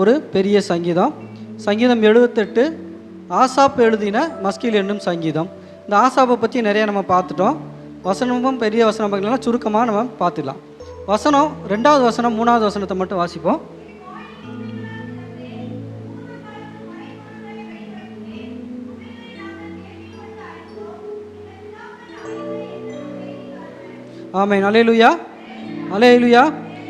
ஒரு பெரிய சங்கீதம். சங்கீதம் எழுபத்தெட்டு ஆசாப் எழுதின மஸ்கில் என்னும் சங்கீதம். இந்த ஆசாப்பை பற்றி நிறைய நம்ம பார்த்துட்டோம். வசனமும் பெரிய வசனம் பார்க்கலாம் சுருக்கமாக நம்ம பார்த்துக்கலாம் வசனம் ரெண்டாவது வசனம் மூணாவது வசனத்தை மட்டும் வாசிப்போம். ஆமென். அலையலுயா. அலையலுயா.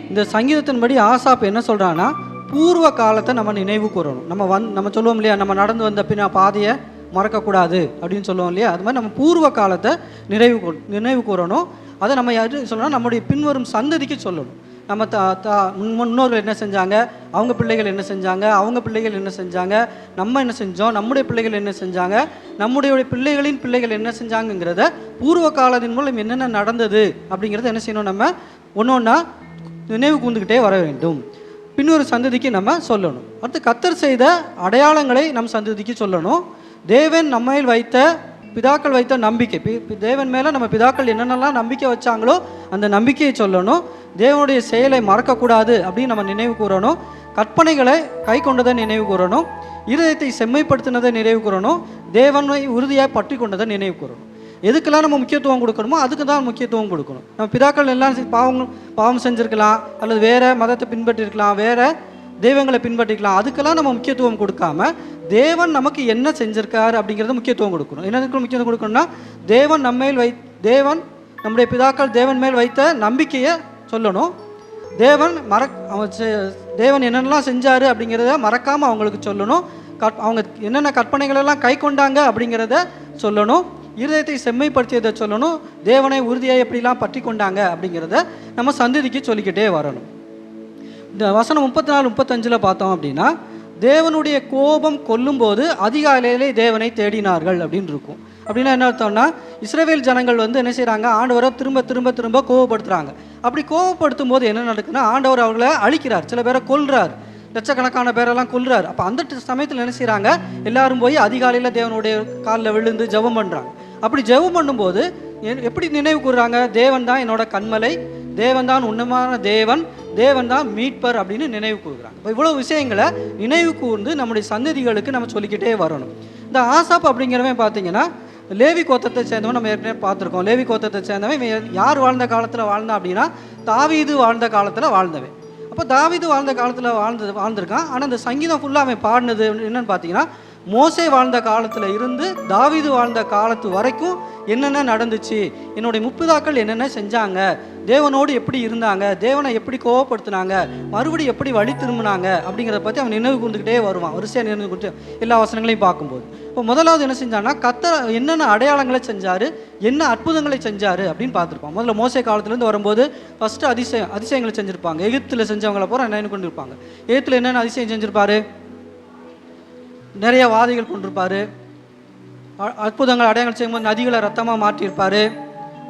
இந்த சங்கீதத்தின்படி ஆசாப் என்ன சொல்கிறான்னா பூர்வ காலத்தை நம்ம நினைவு கூறணும். நம்ம வந் நம்ம சொல்லுவோம் இல்லையா நம்ம நடந்து வந்த பின்ன பாதையை மறக்கக்கூடாது அப்படின்னு சொல்லுவோம் இல்லையா? அது மாதிரி நம்ம பூர்வ காலத்தை நினைவு நினைவு கூறணும். அதை நம்ம யாரு சொல்லணும் நம்முடைய பின்வரும் சந்ததிக்கு சொல்லணும். நம்ம தா தா முன்னோர்கள் என்ன செஞ்சாங்க? அவங்க பிள்ளைகள் என்ன செஞ்சாங்க? அவங்க பிள்ளைகள் என்ன செஞ்சாங்க? நம்ம என்ன செஞ்சோம்? நம்முடைய பிள்ளைகள் என்ன செஞ்சாங்க? நம்முடைய பிள்ளைகளின் பிள்ளைகள் என்ன செஞ்சாங்கங்கிறத பூர்வ காலத்தின் மூலம் என்னென்ன நடந்தது அப்படிங்கிறத என்ன செய்யணும் நம்ம ஒன்று ஒன்றா நினைவு கூர்ந்துக்கிட்டே வர வேண்டும். பின்னொரு சந்ததிக்கு நம்ம சொல்லணும். அடுத்து கத்தர் செய்த அடையாளங்களை நம் சந்ததிக்கு சொல்லணும். தேவன் நம்மையில் வைத்த பிதாக்கள் வைத்த நம்பிக்கை. பி- தேவன் மேலே நம்ம பிதாக்கள் என்னென்னலாம் நம்பிக்கை வச்சாங்களோ அந்த நம்பிக்கையை சொல்லணும். தேவனுடைய செயலை மறக்கக்கூடாது அப்படின்னு நம்ம நினைவு கூறணும். கற்பனைகளை கை கொண்டதை நினைவு கூறணும். இருதயத்தை செம்மைப்படுத்தினதை நினைவு கூறணும். தேவனை உறுதியாக பற்றி கொண்டதை நினைவு கூறணும். எதுக்கெல்லாம் நம்ம முக்கியத்துவம் கொடுக்கணுமோ அதுக்கு தான் முக்கியத்துவம் கொடுக்கணும். நம்ம பிதாக்கள் எல்லாம் பாவம் பாவம் செஞ்சுருக்கலாம் அல்லது வேறு மதத்தை பின்பற்றிருக்கலாம் வேறு தெய்வங்களை பின்பற்றிக்கலாம் அதுக்கெல்லாம் நம்ம முக்கியத்துவம் கொடுக்காம தேவன் நமக்கு என்ன செஞ்சுருக்காரு அப்படிங்கிறத முக்கியத்துவம் கொடுக்கணும். என்னதுக்கு முக்கியத்துவம் கொடுக்கணும்னா தேவன் நம்மேல் வை தேவன் நம்முடைய பிதாக்கள் தேவன் மேல் வைத்த நம்பிக்கையை சொல்லணும். தேவன் மறக் அவன் தேவன் என்னென்னலாம் செஞ்சார் அப்படிங்கிறத மறக்காமல் அவங்களுக்கு சொல்லணும். கற் அவங்க என்னென்ன கற்பனைகளெல்லாம் கை கொண்டாங்க அப்படிங்கிறத சொல்லணும். இருதயத்தை செம்மைப்படுத்தியதை சொல்லணும் தேவனை உறுதியாக எப்படிலாம் பற்றி கொண்டாங்க அப்படிங்கிறத நம்ம சந்ததிக்கு சொல்லிக்கிட்டே வரணும். இந்த வசனம் முப்பத்தி நாலு முப்பத்தஞ்சில் பார்த்தோம் அப்படின்னா தேவனுடைய கோபம் கொல்லும்போது அதிகாலையிலே தேவனை தேடினார்கள் அப்படின்னு இருக்கும். அப்படின்னா என்ன அர்த்தம்னா இஸ்ரேவேல் ஜனங்கள் வந்து என்ன செய்கிறாங்க ஆண்டவரை திரும்ப திரும்ப திரும்ப கோவப்படுத்துகிறாங்க அப்படி கோவப்படுத்தும் போது என்ன நடக்குன்னா ஆண்டவர் அவர்களை அழிக்கிறார் சில பேரை கொல்றார். லட்சக்கணக்கான பேரெல்லாம் கொல்றார். அப்போ அந்த சமயத்தில் என்ன செய்கிறாங்க எல்லாரும் போய் அதிகாலையில் தேவனுடைய காலில் விழுந்து ஜெபம் பண்ணுறாங்க அப்படி ஜெபம் பண்ணும்போது எப்படி நினைவு கூறுறாங்க? தேவன் தான் என்னோட கண்மலை தேவன் தான் உன்னமான தேவன் தேவன் தான் மீட்பர் அப்படின்னு நினைவு கூறுகிறாங்க. இப்போ இவ்வளோ விஷயங்களை நினைவு கூர்ந்து நம்முடைய சந்ததிகளுக்கு நம்ம சொல்லிக்கிட்டே வரணும். இந்த ஆசாப் அப்படிங்கிறவன் பார்த்தீங்கன்னா லேவி கோத்தத்தை சேர்ந்தவன் நம்ம ஏற்கனவே பார்த்துருக்கோம். லேவி கோத்தத்தை சேர்ந்தவன் யார் வாழ்ந்த காலத்தில் வாழ்ந்தான் அப்படின்னா தாவீது வாழ்ந்த காலத்தில் வாழ்ந்தவன். அப்போ தாவீது வாழ்ந்த காலத்தில் வாழ்ந்தது வாழ்ந்திருக்கான். ஆனால் இந்த சங்கீதம் ஃபுல்லாக அவன் பாடினது என்னன்னு பார்த்தீங்கன்னா மோசே வாழ்ந்த காலத்தில் இருந்து தாவிது வாழ்ந்த காலத்து வரைக்கும் என்னென்ன நடந்துச்சு? என்னுடைய முப்பிதாக்கள் என்னென்ன செஞ்சாங்க? தேவனோடு எப்படி இருந்தாங்க? தேவனை எப்படி கோவப்படுத்தினாங்க? மறுபடியும் எப்படி வழி திரும்பினாங்க? அப்படிங்கிறத பற்றி அவன் நினைவு கூர்ந்துக்கிட்டே வருவான். வரிசையாக நினைவு கொடுத்து எல்லா வசனங்களையும் பார்க்கும்போது. இப்போ முதலாவது என்ன செஞ்சான்னா கத்த என்னென்ன அடையாளங்களை செஞ்சார்? என்ன அற்புதங்களை செஞ்சார்? அப்படின்னு பார்த்துருப்பான். முதல்ல மோசை காலத்துலேருந்து வரும்போது ஃபஸ்ட்டு அதிசயம் அதிசயங்களை செஞ்சுருப்பாங்க. எகிப்தில் செஞ்சவங்கள போகிற நினைவு கொண்டு இருப்பாங்க எகிப்தில் என்னென்ன அதிசயம் செஞ்சுருப்பாரு? நிறைய வாதைகள் கொண்டிருப்பார். அ- அற்புதங்கள் அடையாளம் செய்யும்போது நதிகளை ரத்தமாக மாற்றியிருப்பார்.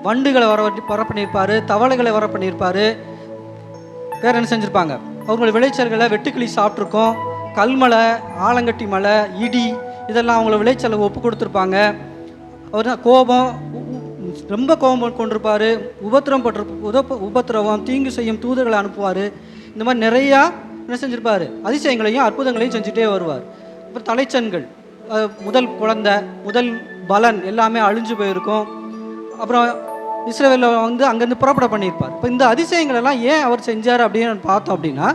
வண்டுகளை வர வர பண்ணியிருப்பார் தவளைகளை வர பண்ணியிருப்பார் வேற என்ன செஞ்சுருப்பாங்க? அவங்களோட விளைச்சல்களை வெட்டுக்கிளி சாப்பிட்ருக்கோம் கல்மலை ஆலங்கட்டி மலை இடி இதெல்லாம் அவங்கள விளைச்சலை ஒப்பு கொடுத்துருப்பாங்க. அவர் தான் கோபம் ரொம்ப கோபம் கொண்டிருப்பார். உபத்திரம் பட்டு உதப்ப உபத்திரவம் தீங்கு செய்யும் தூதர்களை அனுப்புவார். இந்த மாதிரி நிறையா என்ன செஞ்சுருப்பார்? அதிசயங்களையும் அற்புதங்களையும் செஞ்சுட்டே வருவார். அப்புறம் தலைச்சன்கள் முதல் குழந்தை முதல் பலன் எல்லாமே அழிஞ்சு போயிருக்கும். அப்புறம் இஸ்ரேலில் வந்து அங்கேருந்து புறப்பட பண்ணியிருப்பார். இப்போ இந்த அதிசயங்கள் எல்லாம் ஏன் அவர் செஞ்சார் அப்படின்னு பார்த்தோம் அப்படின்னா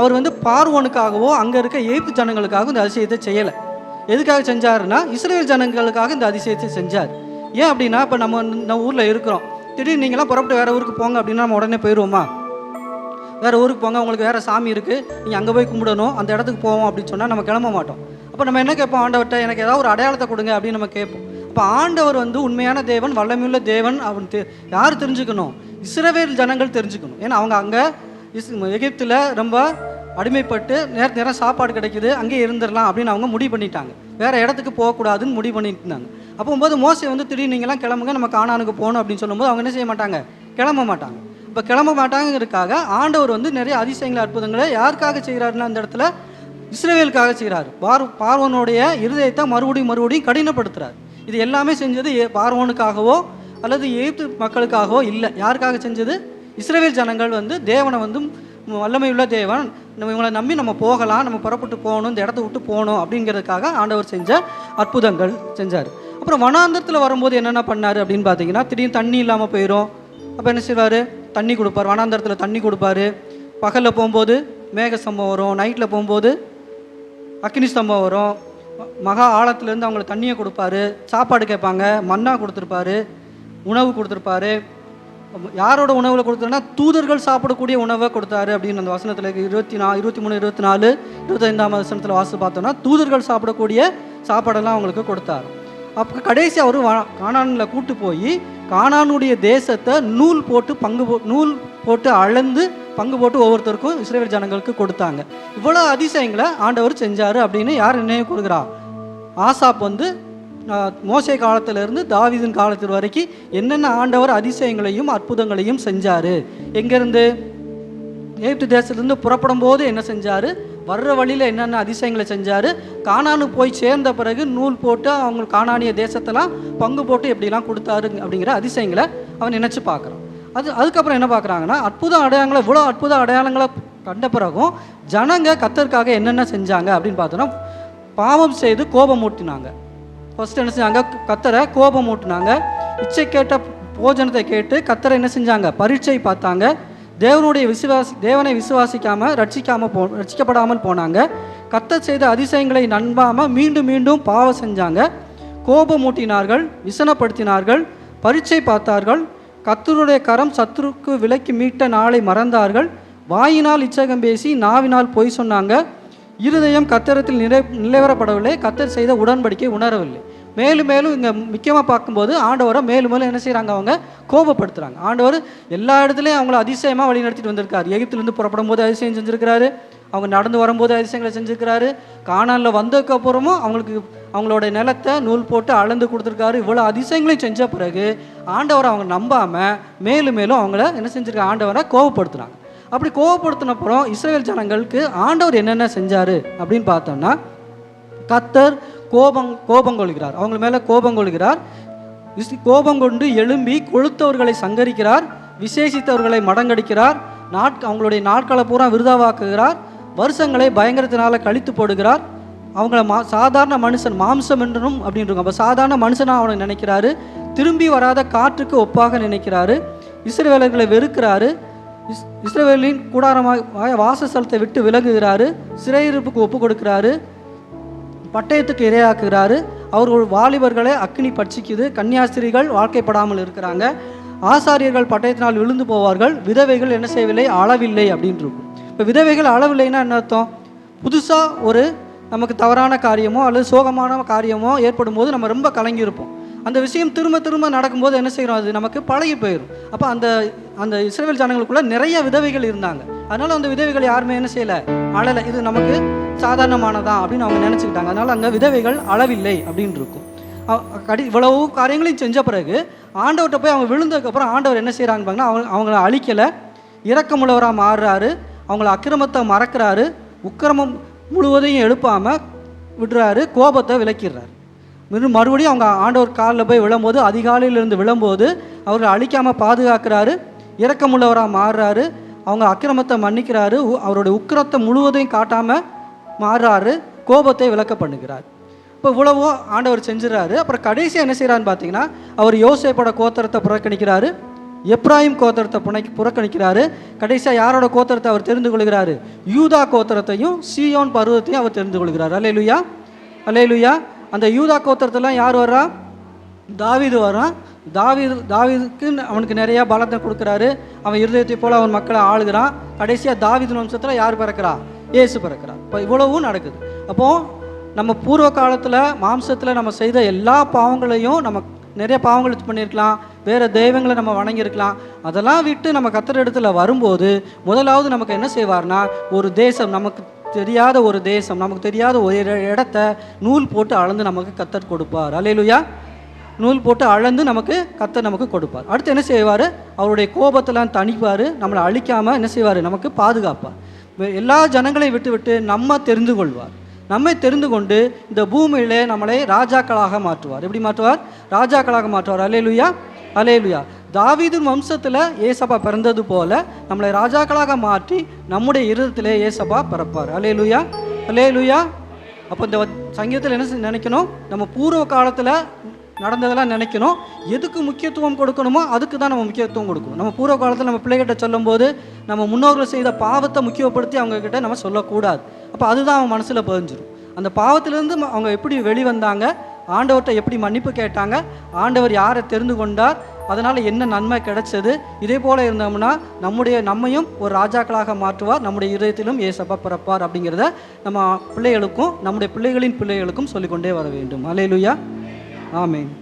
அவர் வந்து பார்வோனுக்காகவோ அங்கே இருக்க எய்த்து ஜனங்களுக்காகவும் இந்த அதிசயத்தை செய்யலை. எதுக்காக செஞ்சாருன்னா இஸ்ரேல் ஜனங்களுக்காக இந்த அதிசயத்தை செஞ்சார். ஏன் அப்படின்னா இப்போ நம்ம நம்ம ஊரில் இருக்கிறோம். திடீர்னு நீங்களாம் புறப்பட்டு வேறு ஊருக்கு போங்க அப்படின்னா நம்ம உடனே போயிடுவோமா வேறு ஊருக்கு போங்க உங்களுக்கு வேறு சாமி இருக்குது நீங்கள் அங்கே போய் கும்பிடணும் அந்த இடத்துக்கு போவோம் அப்படின்னு சொன்னால் நம்ம கிளம்ப மாட்டோம். அப்போ நம்ம என்ன கேட்போம்? ஆண்டவர்கிட்ட எனக்கு ஏதாவது ஒரு அடையாளத்தை கொடுங்க அப்படின்னு நம்ம கேட்போம். இப்போ ஆண்டவர் வந்து உண்மையான தேவன் வல்லமையுள்ள தேவன் அவன் தெ யார் தெரிஞ்சுக்கணும்? இஸ்ரவேல் ஜனங்கள் தெரிஞ்சுக்கணும். ஏன்னா அவங்க அங்கே இஸ் எகிப்தில் ரொம்ப அடிமைப்பட்டு நேர நேரம் சாப்பாடு கிடைக்குது அங்கேயே இருந்துடலாம் அப்படின்னு அவங்க முடிவு பண்ணிட்டாங்க. வேறு இடத்துக்கு போகக்கூடாதுன்னு முடிவு பண்ணிட்டு இருந்தாங்க அப்போ போது மோசை வந்து திடீர்னு நீங்களாம் கிளம்புங்க நம்ம காணானுக்கு போகணும் அப்படின்னு சொல்லும்போது அவங்க என்ன செய்ய மாட்டாங்க? கிளம்ப மாட்டாங்க. இப்போ கிளம்ப மாட்டாங்கிறதுக்காக ஆண்டவர் வந்து நிறைய அதிசயங்களை அற்புதங்களை யாருக்காக செய்கிறாருன்னா அந்த இடத்துல இஸ்ரேவேலுக்காக செய்கிறார். பார் பார்வனுடைய இருதயத்தை மறுபடியும் மறுபடியும் கடினப்படுத்துகிறார் இது எல்லாமே செஞ்சது ஏ- பார்வனுக்காகவோ அல்லது எகிப்து மக்களுக்காகவோ இல்லை. யாருக்காக செஞ்சது? இஸ்ரேவேல் ஜனங்கள் வந்து தேவனை வந்து வல்லமையுள்ள தேவன் நம்ம இவங்களை நம்பி நம்ம போகலாம் நம்ம புறப்பட்டு போகணும் இந்த இடத்த விட்டு போகணும் அப்படிங்கிறதுக்காக ஆண்டவர் செஞ்ச அற்புதங்கள் செஞ்சார். அப்புறம் வனாந்தரத்தில் வரும்போது என்னென்ன பண்ணார் அப்படின்னு பார்த்தீங்கன்னா திடீர்னு தண்ணி இல்லாமல் போயிடும் அப்போ என்ன செய்வார்? தண்ணி கொடுப்பார் வனாந்தரத்தில் தண்ணி கொடுப்பாரு. பகலில் போகும்போது மேக சம்பவம் வரும் நைட்டில் போகும்போது அக்னி ஸ்தம்பம் வரும். மகா ஆழத்துலேருந்து அவங்களுக்கு தண்ணியை கொடுப்பாரு. சாப்பாடு கேட்பாங்க மண்ணா கொடுத்துருப்பாரு உணவு கொடுத்துருப்பாரு. யாரோட உணவில் கொடுத்தாருன்னா தூதர்கள் சாப்பிடக்கூடிய உணவை கொடுத்தாரு அப்படின்னு அந்த வசனத்தில் இருபத்தி நா இருபத்தி மூணு இருபத்தி நாலு இருபத்தைந்தாம் வசனத்தில் வாசி பார்த்தோம்னா தூதர்கள் சாப்பிடக்கூடிய சாப்பாடெல்லாம் அவங்களுக்கு கொடுத்தாரு. அப்போ கடைசி அவர் கானானில் கூட்டு போய் கானானுடைய தேசத்தை நூல் போட்டு பங்கு போ நூல் போட்டு அளந்து பங்கு போட்டு ஒவ்வொருத்தருக்கும் இஸ்ரேல் ஜனங்களுக்கு கொடுத்தாங்க. இவ்வளோ அதிசயங்களை ஆண்டவர் செஞ்சார் அப்படின்னு யார் நினைவு கூறுகிறா? ஆசாப் வந்து மோசை காலத்திலிருந்து தாவிதின் காலத்தில் வரைக்கும் என்னென்ன ஆண்டவர் அதிசயங்களையும் அற்புதங்களையும் செஞ்சார்? எங்கேருந்து? எகிப்து தேசத்துலேருந்து புறப்படும் போது என்ன செஞ்சார்? வர்ற வழியில் என்னென்ன அதிசயங்களை செஞ்சார்? கானானு போய் சேர்ந்த பிறகு நூல் போட்டு அவங்க காணானிய தேசத்தெல்லாம் பங்கு போட்டு எப்படிலாம் கொடுத்தாரு அப்படிங்கிற அதிசயங்களை அவன் நினச்சி பார்க்குறான். அது அதுக்கப்புறம் என்ன பார்க்குறாங்கன்னா அற்புத அடையாளங்களை இவ்வளோ அற்புத அடையாளங்களை கண்ட பிறகும் ஜனங்க கத்தருக்காக என்னென்ன செஞ்சாங்க அப்படின்னு பார்த்தோன்னா பாவம் செய்து கோபம் ஊட்டினாங்க. ஃபஸ்ட்டு என்ன செஞ்சாங்க? கத்தரை கோபம் ஊட்டினாங்க. இச்சை கேட்ட போஜனத்தை கேட்டு கத்தரை என்ன செஞ்சாங்க? பரீட்சை பார்த்தாங்க. தேவனுடைய விசுவாசி தேவனை விசுவாசிக்காமல் ரட்சிக்காம போ ரட்சிக்கப்படாமல் போனாங்க. கத்தர் செய்த அதிசயங்களை நண்பாமல் மீண்டும் மீண்டும் பாவம் செஞ்சாங்க. கோபமூட்டினார்கள் விசனப்படுத்தினார்கள் பரீட்சை பார்த்தார்கள். கத்தருடைய கரம் சத்துருக்கு விலக்கி மீட்ட நாளை மறந்தார்கள். வாயினால் இச்சகம் பேசி நாவினால் பொய் சொன்னாங்க. இருதயம் கத்தரத்தில் நிறை நிலைவரப்படவில்லை. கத்தர் செய்த உடன்படிக்கை உணரவில்லை. மேலும் மேலும் இங்கே முக்கியமாக பார்க்கும்போது ஆண்டவரை மேலும் மேலும் என்ன செய்கிறாங்க அவங்க? கோபப்படுத்துகிறாங்க ஆண்டவர் எல்லா இடத்துலையும் அவங்கள அதிசயமாக வழி நடத்திட்டு வந்திருக்காரு. எகிப்திலிருந்து புறப்படும் போது அதிசயம் செஞ்சுருக்கிறாரு. அவங்க நடந்து வரும்போது அதிசயங்களை செஞ்சுருக்கிறாரு. காணானில் வந்ததுக்கப்புறமும் அவங்களுக்கு அவங்களோட நிலத்தை நூல் போட்டு அளந்து கொடுத்துருக்காரு. இவ்வளோ அதிசயங்களையும் செஞ்ச பிறகு ஆண்டவரை அவங்க நம்பாமல் மேலும் மேலும் அவங்கள என்ன செஞ்சுருக்காங்க ஆண்டவரை கோபப்படுத்துகிறாங்க அப்படி கோபப்படுத்தினப்புறம் இஸ்ரேல் ஜனங்களுக்கு ஆண்டவர் என்னென்ன செஞ்சார் அப்படின்னு பார்த்தோம்னா கத்தர் கோபம் கோபம் கொள்கிறார். அவங்க மேலே கோபம் கொள்கிறார். கோபம் கொண்டு எழும்பி கொழுத்தவர்களை சங்கரிக்கிறார். விசேஷித்தவர்களை மடங்கடிக்கிறார். நாட் அவங்களுடைய நாட்களை பூரா விருதாவாக்குகிறார். வருஷங்களை பயங்கரத்தினால கழித்து போடுகிறார். அவங்கள மா சாதாரண மனுஷன் மாம்சம் என்றும் அப்படின்றாங்க. அப்போ சாதாரண மனுஷனாக அவனை நினைக்கிறாரு. திரும்பி வராத காற்றுக்கு ஒப்பாக நினைக்கிறாரு. இஸ்ரவேலர்களை வெறுக்கிறாரு. இஸ் இஸ்ரவேலின் கூடாரமாக வாசஸ்தலத்தை விட்டு விலகுகிறாரு. சிறையிருப்புக்கு ஒப்பு கொடுக்கிறாரு. பட்டயத்துக்கு இரையாக்குகிறாரு. அவர் ஒரு வாலிபர்களை அக்னி பட்சிக்குது. கன்னியாஸ்திரிகள் வாழ்க்கைப்படாமல் இருக்கிறாங்க. ஆசாரியர்கள் பட்டயத்தினால் விழுந்து போவார்கள். விதவைகள் என்ன செய்யவில்லை? அளவில்லை அப்படின்னு இருக்கும். இப்போ விதவைகள் அளவில்லைன்னா என்ன அர்த்தம்? புதுசாக ஒரு நமக்கு தவறான காரியமோ அல்லது சோகமான காரியமோ ஏற்படும் போது நம்ம ரொம்ப கலங்கியிருப்போம். அந்த விஷயம் திரும்ப திரும்ப நடக்கும்போது என்ன செய்கிறோம்? அது நமக்கு பழகி போயிடும் அப்போ அந்த அந்த இஸ்ரேல் ஜனங்களுக்குள்ளே நிறைய விதவைகள் இருந்தாங்க. அதனால அந்த விதவைகள் யாருமே என்ன செய்யலை? அழலை. இது நமக்கு சாதாரணமானதான் அப்படின்னு அவங்க நினச்சிக்கிட்டாங்க. அதனால அங்கே விதவைகள் அளவில்லை அப்படின்னு இருக்கும். கடி இவ்வளவு காரியங்களையும் செஞ்ச பிறகு ஆண்டவர்கிட்ட போய் அவங்க விழுந்ததுக்கப்புறம் ஆண்டவர் என்ன செய்கிறாங்க பாருங்கன்னா அவங்க அவங்கள அழிக்கலை. இரக்கமுள்ளவராக மாறுறாரு. அவங்கள அக்கிரமத்தை மறக்கிறாரு. உக்கிரமம் முழுவதையும் எழுப்பாமல் விடுறாரு. கோபத்தை விளக்கிடுறாரு மீண்டும் மறுபடியும் அவங்க ஆண்டவர் காலில் போய் விழும்போது அதிகாலையிலிருந்து விழும்போது அவரை அழிக்காமல் பாதுகாக்கிறாரு. இரக்கமுள்ளவராக மாறுறாரு. அவங்க அக்கிரமத்தை மன்னிக்கிறாரு உ- அவருடைய உக்கிரத்தை முழுவதையும் காட்டாமல் மாறுறாரு கோபத்தை விளக்க பண்ணுகிறார். இப்போ இவ்வளவோ ஆண்டவர் செஞ்சுறாரு அப்புறம் கடைசியாக என்ன செய்கிறான்னு பார்த்தீங்கன்னா அவர் யோசேப்போட கோத்தரத்தை புறக்கணிக்கிறாரு. எப்ராஹிம் கோத்தரத்தை புனை புறக்கணிக்கிறாரு. கடைசியாக யாரோட கோத்தரத்தை அவர் தெரிந்து கொள்கிறாரு? யூதா கோத்தரத்தையும் சியோன் பருவத்தையும் அவர் தெரிந்து கொள்கிறார். அல்ல லுயா அலே லுயா அந்த யூதா கோத்தரத்தெல்லாம் யார் வர்றா? தாவிது வரான் தாவீது தாவீதுக்கு அவனுக்கு நிறையா பலத்தை கொடுக்குறாரு. அவன் இருதயத்தை போல் அவன் மக்களை ஆளுகிறான். கடைசியாக தாவீது வம்சத்தில் யார் பிறக்கிறா? ஏசு பிறக்கிறா இப்போ இவ்வளவும் நடக்குது. அப்போது நம்ம பூர்வ காலத்தில் மாம்சத்தில் நம்ம செய்த எல்லா பாவங்களையும் நம்ம நிறைய பாவங்கள் பண்ணியிருக்கலாம். வேறு தெய்வங்களை நம்ம வணங்கியிருக்கலாம். அதெல்லாம் விட்டு நம்ம கத்தர் இடத்துல வரும்போது முதலாவது நமக்கு என்ன செய்வார்னா ஒரு தேசம் நமக்கு தெரியாத ஒரு தேசம் நமக்கு தெரியாத ஒரு இடத்த நூல் போட்டு அளந்து நமக்கு கத்தர் கொடுப்பார். அலையிலுயா நூல் போட்டு அளந்து நமக்கு கத்தை நமக்கு கொடுப்பார். அடுத்து என்ன செய்வார்? அவருடைய கோபத்தெல்லாம் தணிப்பார் நம்மளை அழிக்காமல் என்ன செய்வார்? நமக்கு பாதுகாப்பார். எல்லா ஜனங்களையும் விட்டு விட்டு நம்ம தெரிந்து கொள்வார். நம்மை தெரிந்து கொண்டு இந்த பூமியிலே நம்மளை ராஜாக்களாக மாற்றுவார். எப்படி மாற்றுவார்? ராஜாக்களாக மாற்றுவார். அலேலுயா அலேலுயா தாவீதின் வம்சத்தில் ஏசப்பா பிறந்தது போல நம்மளை ராஜாக்களாக மாற்றி நம்முடைய இருதத்திலே ஏசப்பா பிறப்பார். அலே லுயா அலே லுயா அப்போ இந்த சங்கீதத்தில் என்ன செய்- நினைக்கணும்? நம்ம பூர்வ காலத்தில் நடந்ததெல்லாம் நினைக்கணும். எதுக்கு முக்கியத்துவம் கொடுக்கணுமோ அதுக்கு தான் நம்ம முக்கியத்துவம் கொடுக்கணும். நம்ம பூர்வ காலத்தில் நம்ம பிள்ளைகிட்ட சொல்லும்போது நம்ம முன்னோர்கள் செய்த பாவத்தை முக்கியப்படுத்தி அவங்கக்கிட்ட நம்ம சொல்லக்கூடாது. அப்போ அதுதான் அவன் மனசில் பதிஞ்சிடும் அந்த பாவத்திலேருந்து ம- அவங்க எப்படி வெளிவந்தாங்க? ஆண்டவர்கிட்ட எப்படி மன்னிப்பு கேட்டாங்க? ஆண்டவர் யாரை தெரிந்து கொண்டார்? அதனால் என்ன நன்மை கிடைச்சது? இதே போல் இருந்தோம்னா நம்முடைய நம்மையும் ஒரு ராஜாக்களாக மாற்றுவார். நம்முடைய இதயத்திலும் ஏசப்பா பிறப்பார் அப்படிங்கிறத நம்ம பிள்ளைகளுக்கும் நம்முடைய பிள்ளைகளின் பிள்ளைகளுக்கும் சொல்லிக்கொண்டே வர வேண்டும். அலையலுயா Amen.